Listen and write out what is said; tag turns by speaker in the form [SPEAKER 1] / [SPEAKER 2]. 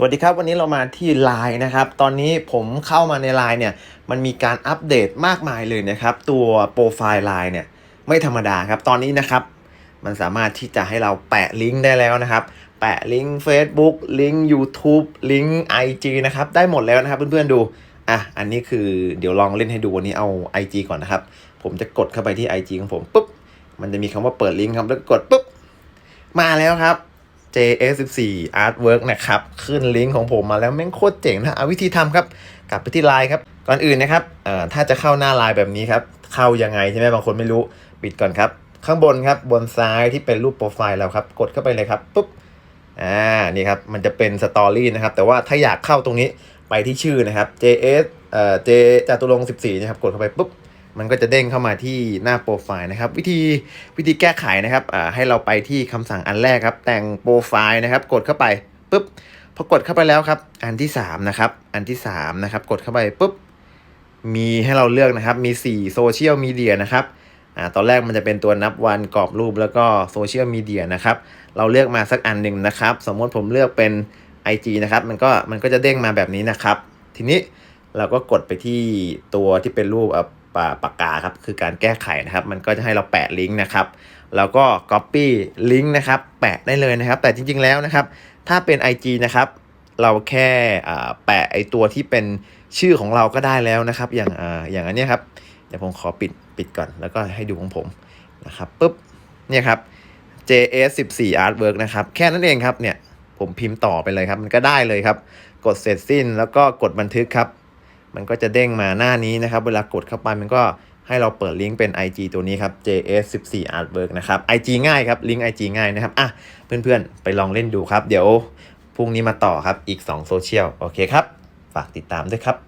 [SPEAKER 1] สวัสดีครับ วันนี้เรามาที่ Line นะครับ ตอนนี้ผมเข้ามาใน Line เนี่ยมันมีการอัปเดตมากมายเลยนะครับ ตัวโปรไฟล์ Line เนี่ยไม่ธรรมดาครับ ตอนนี้นะครับ มันสามารถที่จะให้เราแปะลิงก์ได้แล้วนะครับ แปะลิงก์ Facebook ลิงก์ YouTube ลิงก์ IG นะครับ ได้หมดแล้วนะครับเพื่อนๆดู อะ อันนี้คือเดี๋ยวลองเล่นให้ดูวันนี้เอา IG ก่อนนะครับ ผมจะกดเข้าไปที่ IG ของผมปุ๊บมันจะมีคำว่าเปิดลิงก์ครับแล้วกดปุ๊บมาแล้วครับ JS14 Artwork นะครับ ขึ้นลิงก์ของผมมาแล้วแม่งโคตรเจ๋งนะเอาวิธีทำครับ กลับไปที่ไลน์ครับ ก่อนอื่นนะครับเอ่อถ้าจะเข้าหน้าไลน์แบบนี้ครับ เข้ายังไงใช่ไหมบางคนไม่รู้ ปิดก่อนครับ ข้างบนครับบนซ้ายที่เป็นรูปโปรไฟล์เราครับ กดเข้าไปเลยครับปุ๊บอ่านี่ครับ มันจะเป็นสตอรี่นะครับ แต่ว่าถ้าอยากเข้าตรงนี้ไปที่ชื่อนะครับ JS เอ่อ J จตุรงค์14นะครับ กดเข้าไปปุ๊บ มันก็จะเด้งเข้ามาที่หน้าโปรไฟล์นะครับ วิธีวิธีแก้ไขนะครับอ่าให้เราไปที่คำสั่งอันแรกครับ แต่งโปรไฟล์นะครับ กดเข้าไปปุ๊บพอกดเข้าไปแล้วครับ อันที่3นะครับอันที่3นะครับกดเข้าไปปุ๊บมีให้เราเลือกนะครับ มี4โซเชียลมีเดียนะครับอ่าตอนแรกมันจะเป็นตัวนับวันกรอบรูปแล้วก็โซเชียลมีเดียนะครับเราเลือกมาสักอันหนึ่งนะครับ สมมติผมเลือกเป็น IG นะครับมันก็มันก็จะเด้งมาแบบนี้นะครับ ทีนี้เราก็กดไปที่ตัวที่เป็นรูปอ่อ ปากกาครับคือการแก้ไขนะครับ มันก็จะให้เราแปะลิงก์นะครับ แล้วก็ Copy ลิงก์นะครับ แปะได้เลยนะครับ แต่จริงๆแล้วนะครับ ถ้าเป็น IG นะครับ เราแค่แปะไอตัวที่เป็นชื่อของเราก็ได้แล้วนะครับ อย่างออย่างอันนี้ครับเดี๋ยวผมขอปิดปิดก่อนแล้วก็ให้ดูของผมนะครับปุ๊บเนี่ยครับ JS 14 Artwork นะครับ แค่นั้นเองครับเนี่ยผมพิมพ์ต่อไปเลยครับ มันก็ได้เลยครับ กดเสร็จสิ้นแล้วก็กดบันทึกครับ มันก็จะเด้งมาหน้านี้นะครับ เวลากดเข้าไปมันก็ให้เราเปิดลิงก์เป็น IG ตัวนี้ครับ JS 14 Artwork นะครับ IG ง่ายครับลิงก์ IG ง่ายนะครับอะเพื่อนๆ ไปลองเล่นดูครับ เดี๋ยวพรุ่งนี้มาต่อครับอีก 2 โซเชียล โอเคครับ ฝากติดตามด้วยครับ